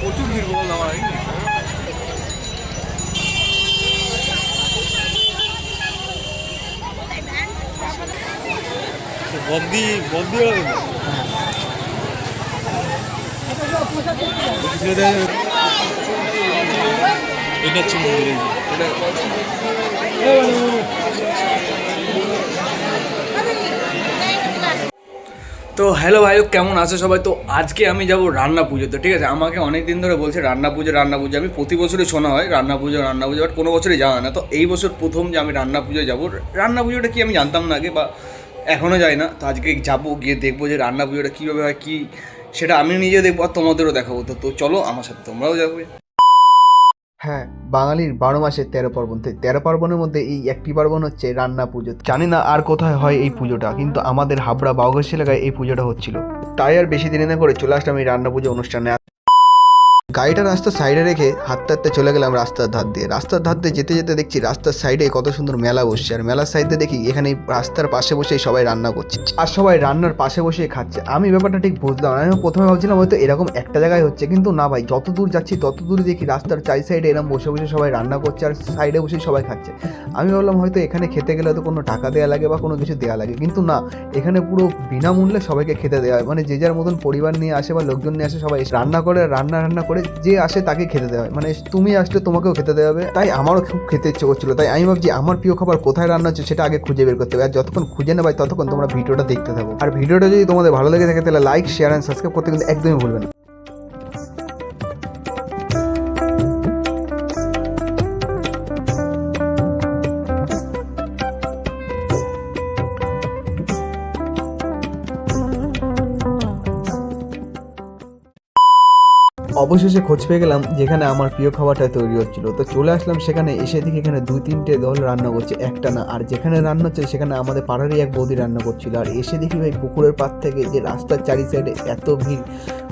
প্রচুর ভিড় বল আমার বন্দি বন্দি এটা হচ্ছে তো হ্যালো ভাই, কেমন আছো সবাই? তো আজকে আমি যাব রান্না পুজোতে, ঠিক আছে? আমাকে অনেক দিন ধরে বলছে রান্না পুজো রান্না পুজো। আমি প্রতি বছরই শোনা হয় রান্না পুজো রান্না পুজো বাট কোনো বছরই যাওয়া না। তো এই বছর প্রথম যে আমি রান্না পুজো যাব, রান্না পুজোটা কি আমি জানতাম না আগে, বা এখনও যাই না। তো আজকে যাব, গিয়ে দেখব যে রান্না পুজোটা কীভাবে হয়, কী সেটা আমি নিজে দেখব আর তোমাদেরও দেখাবো। তো তো চলো, আমার সাথে তোমরাও যাবে। হ্যাঁ বাঙালির বারো মাসে তেরো পার্বণ। তেরো পার্বণের মধ্যে এই একটি পার্বণ হচ্ছে রান্না পুজো। জানি না আর কোথায় হয় এই পুজোটা, কিন্তু আমাদের হাবড়া বাউগাছ এলাকায় এই পুজোটা হচ্ছিল। তাই আর বেশি দিনে না করে চলে আসলাম এই রান্না পুজো অনুষ্ঠানে। গাড়িটা রাস্তার সাইডে রেখে হাঁটতে হাঁটতে চলে গেলাম রাস্তার ধার দিয়ে। রাস্তার ধার দিয়ে যেতে যেতে দেখছি রাস্তার সাইডে কত সুন্দর মেলা বসছে। আর মেলার সাইডে দেখি এখানে রাস্তার পাশে বসেই সবাই রান্না করছে। আর সবাই রান্নার পাশে বসে খাচ্ছে। আমি ব্যাপারটা ঠিক বুঝলাম। আমি প্রথমে ভাবছিলাম হয়তো এরকম একটা জায়গায় হচ্ছে, কিন্তু না ভাই, যত দূর যাচ্ছি তত দূর দেখি রাস্তার চাই সাইডে এরকম বসে বসে সবাই রান্না করছে আর সাইডে বসে সবাই খাচ্ছে। আমি ভাবলাম হয়তো এখানে খেতে গেলে হয়তো কোনো টাকা দেওয়া লাগে বা কোনো কিছু দেওয়া লাগে। কিন্তু না, এখানে পুরো বিনামূল্যে সবাইকে খেতে দেওয়া হয়। মানে যে যার মতন পরিবার নিয়ে আসে বা লোকজন নিয়ে আসে সবাই রান্না করে, রান্না রান্না করে যে আসে তাকে খেতে দেওয়া হয়। মানে তুমি আসলে তোমাকেও খেতে দেওয়া হবে। তাই আমারও খুব খেতে ইচ্ছে করছিল। তাই আমি ভাবছি আমার প্রিয় খাবার কোথায় রান্না হচ্ছে সেটা আগে খুঁজে বের করতে হবে। আর যতক্ষণ খুঁজে নেবাই ততক্ষণ তোমরা ভিডিওটা দেখতে থাকো। আর ভিডিওটা যদি তোমাদের ভালো লেগে থাকে, তাহলে লাইক শেয়ার অ্যান্ড সাবস্ক্রাইব করতে কিন্তু একদমই ভুলবে না। অবশেষে খোঁজ পেয়ে গেলাম যেখানে আমার প্রিয় খাবারটা তৈরি হচ্ছিল। তো চলে আসলাম সেখানে, এসে দেখি এখানে দুই তিনটে দল রান্না করছে, একটা না। আর যেখানে রান্না হচ্ছে সেখানে আমাদের পাড়ারই এক বৌদি রান্না করছিল। আর এসে দেখি ভাই পুকুরের পাড় থেকে যে রাস্তার চারি সাইডে এত ভিড়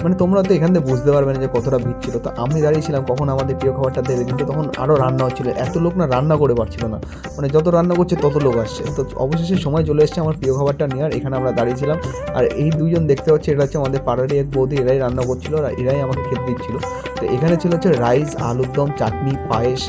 মানে তোমরা তো এখান থেকে বুঝতে পারবে না যে কতটা ভিড় ছিল। তো আমি দাঁড়িয়েছিলাম কখন আমাদের প্রিয় খাবারটা দেবে, কিন্তু তখন আরও রান্না হচ্ছিল। এত লোক না রান্না করে পারছিল না। মানে যত রান্না করছে তত লোক আসছে। তো অবশেষে সময় চলে এসেছে আমার প্রিয় খাবারটা নেওয়ার, এখানে আমরা দাঁড়িয়েছিলাম। আর এই দুইজন দেখতে পাচ্ছি এটা হচ্ছে আমাদের পাড়ারই এক বৌদি, এরাই রান্না করছিল। আর এরাই আমাকে খেতে দিচ্ছিল তো এখানে ছিল হচ্ছে রাইস আলুর দম, চাটনি, পায়েস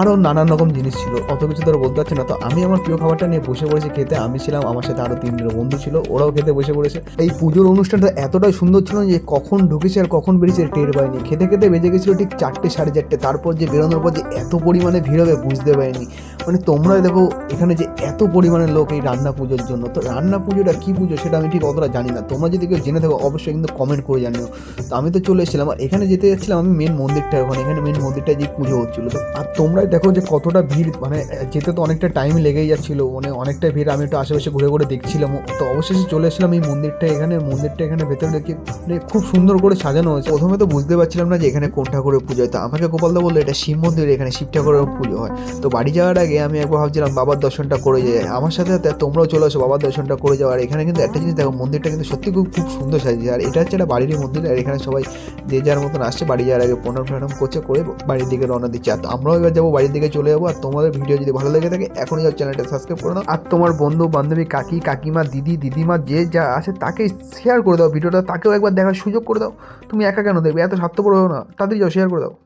আরও নানান রকম জিনিস ছিল। অত কিছু ধরে বলতে পারছি না। তো আমি আমার প্রিয় খাবারটা নিয়ে বসে পড়েছি খেতে। আমি ছিলাম, আমার সাথে আরও তিনজন বন্ধু ছিল, ওরাও খেতে বসে পড়েছে। এই পুজোর অনুষ্ঠানটা এতটাই সুন্দর ছিল যে কখন ঢুকেছে আর কখন বেরিয়েছে টের পাইনি। খেতে খেতে বেজে গেছিল ঠিক চারটে, সাড়ে চারটে। তারপর যে বেরোনোর পর যে এত পরিমাণে ভিড় হবে বুঝতে পারিনি। মানে তোমরা দেখো, এখানে যে এত পরিমাণে লোক এই রান্না পুজোর জন্য। তো রান্না পুজোটা কী পুজো সেটা আমি ঠিক অতটা জানি না। তোমরা যদি কেউ জেনে থাকো, অবশ্যই কিন্তু কমেন্ট করে জানিও। তো আমি তো চলে এসেছিলাম, আর এখানে যেতে যাচ্ছিলাম আমি মেন মন্দিরটা ওখানে। এখানে মেন মন্দিরটা যে পুজো হচ্ছিল। তো আর তোমরাই দেখো যে কতটা ভিড় মানে যেতে তো অনেকটা টাইম লেগেই যাচ্ছিল মানে অনেকটা ভিড়। আমি একটু আশেপাশে ঘুরে ঘুরে দেখছিলাম। তো অবশেষে চলে এসেছিলাম এই মন্দিরটা এখানে। মন্দিরটা এখানে ভেতরে দেখি মানে খুব সুন্দর করে সাজানো হয়েছে। প্রথমে তো বুঝতে পারছিলাম না যে এখানে কোন ঠাকুরের পুজো হয়। তো আমাকে গোপালদা বলল, এটা শিব মন্দির, এখানে শিব ঠাকুরের পুজো হয়। তো বাড়ি যাওয়ার আগে আমি একবার ভাবছিলাম বাবার দর্শনটা করে যাই। আমার সাথে সাথে তোমরাও চলে আসো বাবার দর্শনটা করে যাও। আর এখানে কিন্তু একটা জিনিস দেখো, মন্দিরটা কিন্তু সত্যি খুব খুব সুন্দর সাজিয়েছে। আর এটা হচ্ছে একটা বাড়িরই মন্দির, আর এখানে সবাই যে যার মতন আসছে বাড়ি যাওয়ার আগে প্রণাম প্রণাম করছে, করে বাড়ির দিকে রওনা দিচ্ছে। আর আমরাও এবার যাব বাড়ির দিকে চলে যাব। আর তোমাদের ভিডিও যদি ভালো লেগে থাকে, এখনই যাও চ্যানেলটা সাবস্ক্রাইব করে দাও আর তোমার বন্ধু, বান্ধবী, কাকি, কাকিমা, দিদি, দিদিমা, যে যা আছে তাকে শেয়ার করে দাও। ভিডিওটা তাকেও একবার দেখার সুযোগ করে দাও। তুমি একা কেন দেখবে? এত স্বার্থপর হও না। তাড়াতাড়ি যাও শেয়ার করে দাও।